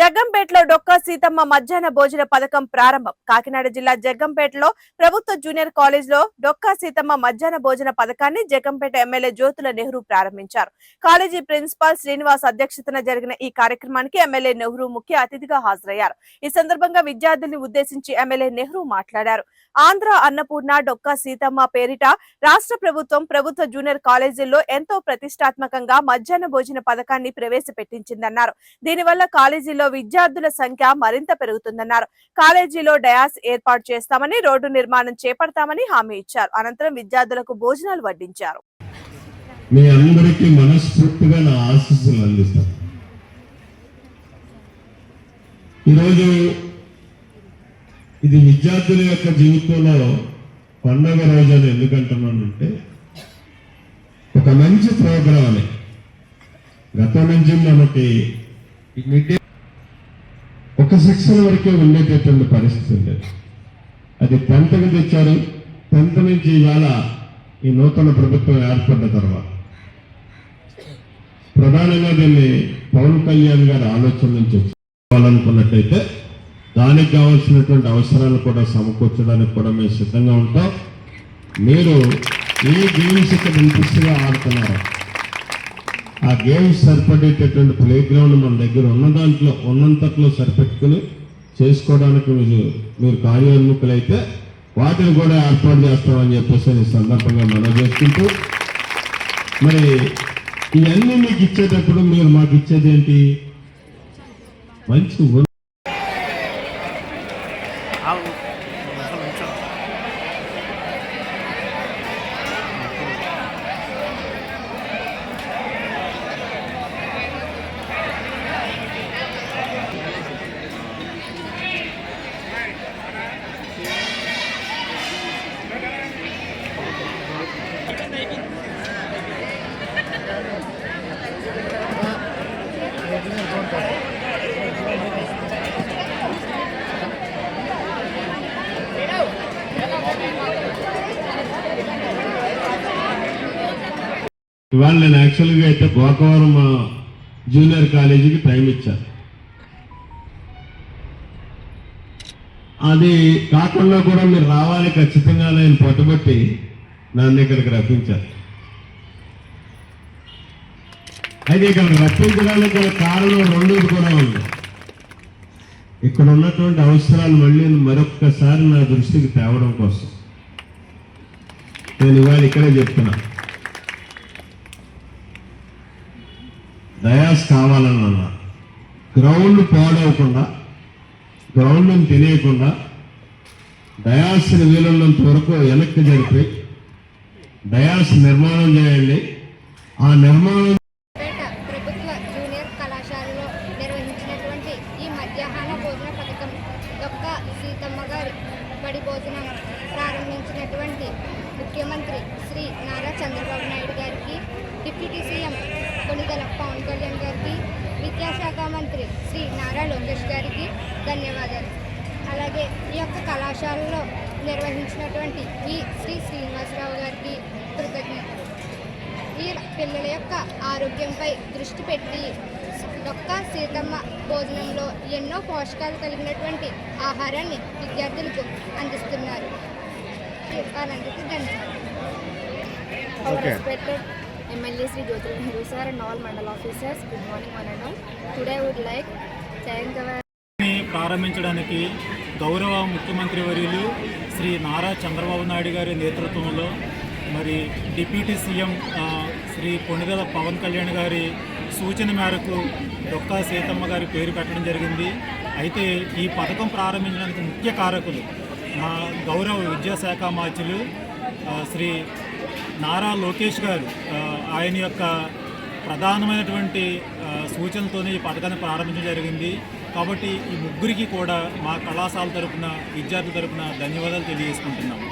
జగ్గంపేటలో డొక్కా సీతమ్మ మధ్యాహ్న భోజన పథకం ప్రారంభం. కాకినాడ జిల్లా జగ్గంపేటలో ప్రభుత్వ జూనియర్ కాలేజ్లో డొక్కా సీతమ్మ మధ్యాహ్న భోజన పథకాన్ని జగ్గంపేట ఎమ్మెల్యే జ్యోతుల నెహ్రూ ప్రారంభించారు. కాలేజీ ప్రిన్సిపాల్ శ్రీనివాస్ అధ్యక్షతన జరిగిన ఈ కార్యక్రమానికి ఎమ్మెల్యే నెహ్రూ ముఖ్య అతిథిగా హాజరయ్యారు. ఈ సందర్భంగా విద్యార్థుల్ని ఉద్దేశించి ఎమ్మెల్యే నెహ్రూ మాట్లాడారు. ఆంధ్ర అన్నపూర్ణ డొక్కా సీతమ్మ పేరిట రాష్ట్ర ప్రభుత్వం ప్రభుత్వ జూనియర్ కాలేజీల్లో ఎంతో ప్రతిష్టాత్మకంగా మధ్యాహ్న భోజన పథకాన్ని ప్రవేశపెట్టించిందన్నారు. దీనివల్ల కాలేజీలో విద్యార్థుల సంఖ్య మరింత పెరుగుతుందన్నారు. కాలేజీలో డయాస్ ఏర్పాటు చేస్తామని రోడ్డు నిర్మాణం చేపడతామని హామీ ఇచ్చారు. అనంతరం విద్యార్థులకు భోజనాలు వడ్డించారు. మీ అందరికీ మనస్ఫూర్తిగా నా ఆశీస్సులు అందిస్తాను. ఈరోజు ఇది విద్యార్థుల యొక్క జీవితంలో పండగ రోజు అని ఎందుకంటున్నానంటే ఒక మంచి ప్రోగ్రామ్ అని గతం నుంచి మనకి ఒక సెక్షన్ వరకే ఉండేటటువంటి పరిస్థితి ఉండేది. అది టెన్త్కి తెచ్చారు. టెన్త్ నుంచి ఇవాళ ఈ నూతన ప్రభుత్వం ఏర్పడ్డ తర్వాత. ప్రధానంగా దీన్ని పవన్ కళ్యాణ్ గారి ఆలోచన నుంచి వచ్చిందనుకున్నట్టయితే దానికి కావాల్సినటువంటి అవసరాలు కూడా సమకూర్చడానికి కూడా మేము సిద్ధంగా ఉంటాం. మీరు ఏ గేమ్స్ ఇక్కడ ఇంట్రెస్ట్గా ఆడుతున్నారు. ఆ గేమ్స్ సరిపడేటటువంటి ప్లే గ్రౌండ్ మన దగ్గర ఉన్న దాంట్లో ఉన్నంతట్లో సరిపెట్టుకుని చేసుకోవడానికి మీరు మీరు కార్యోన్ముఖులైతే వాటిని కూడా ఏర్పాటు చేస్తామని చెప్పేసి ఈ సందర్భంగా మనం చేసుకుంటూ మరి ఇవన్నీ మీకు ఇచ్చేటప్పుడు మీరు మాకు ఇచ్చేది ఏంటి? మంచి ఇవాళ నేను యాక్చువల్గా అయితే గోకవరం జూనియర్ కాలేజీకి టైం ఇచ్చాను అది కాకుండా కూడా మీరు రావాలి ఖచ్చితంగా నేను పట్టుబట్టి నన్ను ఇక్కడికి రప్పించారు. అయితే ఇక్కడ రప్పించడానికి గల కారణం రెండు కూడా ఉంది. ఇక్కడ ఉన్నటువంటి అవసరాలు మళ్ళీ మరొక్కసారి నా దృష్టికి తేవడం కోసం. నేను ఇవాళ ఇక్కడే చెప్తున్నాను డయాస్ కావాలని అన్నా గ్రౌండ్ పాడవకుండా గ్రౌండ్ని తెలియకుండా డయాస్ని వీలున్నంత వరకు వెనక్కి జరిపి డయాస్ నిర్మాణం చేయండి. ఆ నిర్మాణం పేట ప్రభుత్వ జూనియర్ కళాశాలలో నిర్వహించినటువంటి ఈ మధ్యాహ్న భోజన పథకం యొక్క సీతమ్మ గారి బడి భోజనం ప్రారంభించినటువంటి ముఖ్యమంత్రి శ్రీ నారా చంద్రబాబు నాయుడు గారికి డిప్యూటీ సీఎం కొనిదల పవన్ కళ్యాణ్ గారికి విద్యాశాఖ మంత్రి శ్రీ నారా లోకేష్ గారికి ధన్యవాదాలు. అలాగే ఈ యొక్క కళాశాలలో నిర్వహించినటువంటి ఈ శ్రీ శ్రీనివాసరావు గారికి కృతజ్ఞతలు. ఈ పిల్లల యొక్క ఆరోగ్యంపై దృష్టి పెట్టి డొక్క సీతమ్మ భోజనంలో ఎన్నో పోషకాలు కలిగినటువంటి ఆహారాన్ని విద్యార్థులకు అందిస్తున్నారు. వారందరికీ ధన్యవాదాలు. MLA Sri Jyotir Nehru sir and all mandal officers, good morning one and all. Today I would like thank our ప్రారంభించడానికి గౌరవ ముఖ్యమంత్రి వర్యులు శ్రీ నారా చంద్రబాబు నాయుడు గారి నేతృత్వంలో మరి డిప్యూటీ సీఎం శ్రీ కొణిదెల పవన్ కళ్యాణ్ గారి సూచన మేరకు డొక్కా సీతమ్మ గారి పేరు పెట్టడం జరిగింది అయితే ఈ పథకం ప్రారంభించడానికి ముఖ్య కారకులు మా గౌరవ విద్యాశాఖ మాచులు శ్రీ నారా లోకేష్ గారు ఆయన యొక్క ప్రధానమైనటువంటి సూచనలతోనే ఈ పథకాన్ని ప్రారంభించడం జరిగింది. కాబట్టి ఈ ముగ్గురికి కూడా మా కళాశాల తరపున విద్యార్థుల తరపున ధన్యవాదాలు తెలియజేసుకుంటున్నాము.